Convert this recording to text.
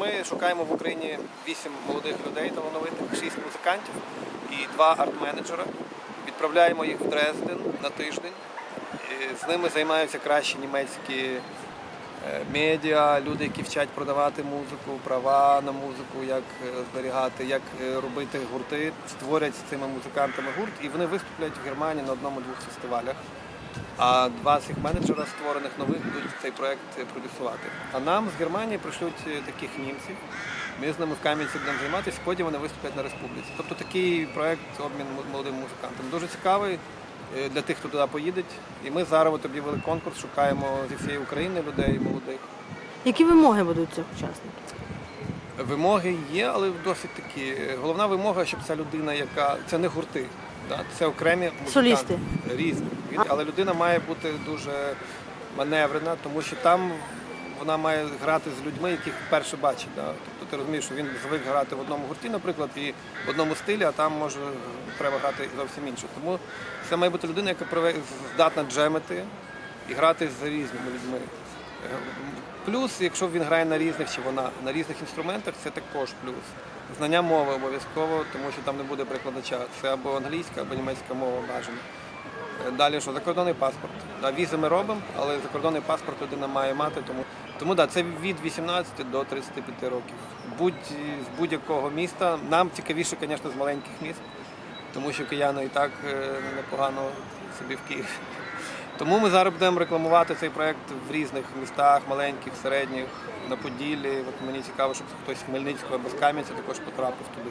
Ми шукаємо в Україні вісім молодих людей талановитих, шість музикантів і два арт-менеджера. Відправляємо їх в Дрезден на тиждень. З ними займаються кращі німецькі е, медіа, люди, які вчать продавати музику, права на музику, як е, зберігати, як е, робити гурти, створять з цими музикантами гурт, і вони виступлять в Германії на одному-двох фестивалях. А два їх менеджера створених нових будуть цей проект продюсувати. А нам з Германії пришлють е, таких німців. Ми з ними в Кам'янці будемо займатися, потім вони виступлять на республіці. Тобто такий проект обмін молодим музикантам. Дуже цікавий е, для тих, хто туди поїде. І ми зараз об'явили конкурс, шукаємо зі всієї України людей молодих. Які вимоги будуть цих учасників? Вимоги є, але досить такі. Головна вимога, щоб ця людина, яка це не гурти, да, це окремі музиканти. Різні. Але людина має бути дуже маневрена, тому що там вона має грати з людьми, яких вперше бачить. Да. Тобто ти розумієш, що він звик грати в одному гурті, наприклад, і в одному стилі, а там може треба грати зовсім інше. Тому це має бути людина, яка здатна джемити і грати з різними людьми. Плюс, якщо він грає на різних чи вона на різних інструментах, це також плюс. Знання мови обов'язково, тому що там не буде перекладача. Це або англійська, або німецька мова бажано. Далі що закордонний паспорт. Да, візи ми робимо, але закордонний паспорт людина має мати. Тому тому да, це від 18 до 35 років. Будь з будь-якого міста. Нам цікавіше, звісно, з маленьких міст, тому що кияни і так е, непогано собі в Києві. Тому ми зараз будемо рекламувати цей проект в різних містах, маленьких, середніх, на Поділлі. От мені цікаво, щоб хтось з Хмельницького або з Кам'янця також потрапив туди.